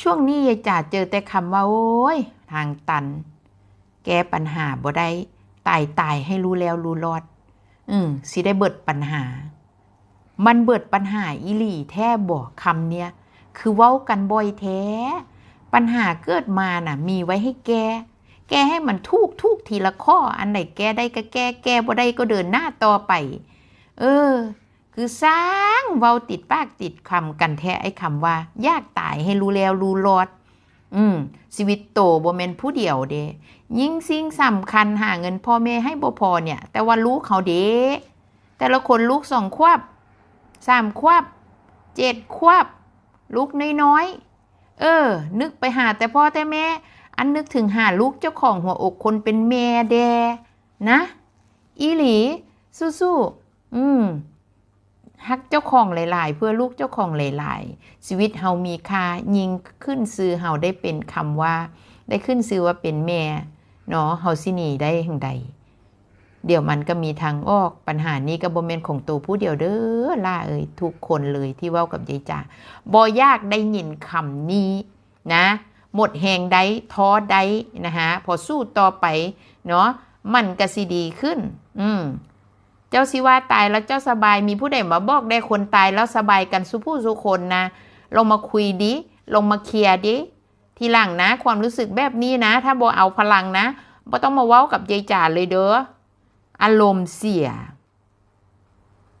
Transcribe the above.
ช่วงนี้ยายจ่าเจอแต่คำว่า โอ้ย ทางตัน แก้ปัญหาบ่ได้ตายตายให้รู้แล้วรู้รอด อืมสิได้เบิดปัญหา มันเบิดปัญหาอีหลีแท้บอกคำเนี้ยคือเว้ากันบ่อยแท้ ปัญหาเกิดมาน่ะ มีไว้ให้แก้แก้ให้มันทุกทุกทีละข้อ อันไหนแก้ได้ก็แก้แก้บ่ได้ก็เดินหน้าต่อไป เออ คือสร้างเว้าติดปากติดคำกันแท้ไอ้คำว่า ยากตายให้รู้แล้วรู้รอดอืมชีวิตโตบ่แม่นผู้เดียวเดยิ่งสิ่งสำคัญหาเงินพ่อแม่ให้บ่พอเนี่ย แต่ว่าลูกเขาเดแต่ละคนลูกสองควบสามควบเจ็ดควบ ลูกน้อยๆเออ นึกไปหาแต่พ่อแต่แม่ อันนึกถึงหาลูกเจ้าของหัวอกคนเป็นแม่แดนะ อีหลี สู้ๆอืม ฮักเจ้าของหลาย ๆ เพื่อลูกเจ้าของหลาย ๆ ชีวิตเฮามีค่ายิงขึ้นซื้อเฮาได้เป็นคำว่า ได้ขึ้นซื้อว่าเป็นแม่เนาะเฮาสิหนีได้แห่งใด เดี๋ยวมันก็มีทางออกปัญหานี้ก็บ่แม่นของตัวผู้เดียวเด้อล่าเอ่ยทุกคนเลยที่เว้ากับยายจ่าบ่ยากได้ยินคำนี้นะ หมดแหงได้ท้อได้นะคะพอสู้ต่อไปเนาะมันก็สิดีขึ้น อืม เจ้าสิว่าตายแล้วเจ้าสบายมีผู้ใดมาบอกได้คนตายแล้วสบายกันสุผู้สุคนนะลงมาคุยดิลงมาเคลียร์ดิทีหลังนะ ความรู้สึกแบบนี้นะ ถ้าโบเอาพลังนะบ่ต้องมาเว้ากับยายจ่าเลยเด้ออารมณ์เสีย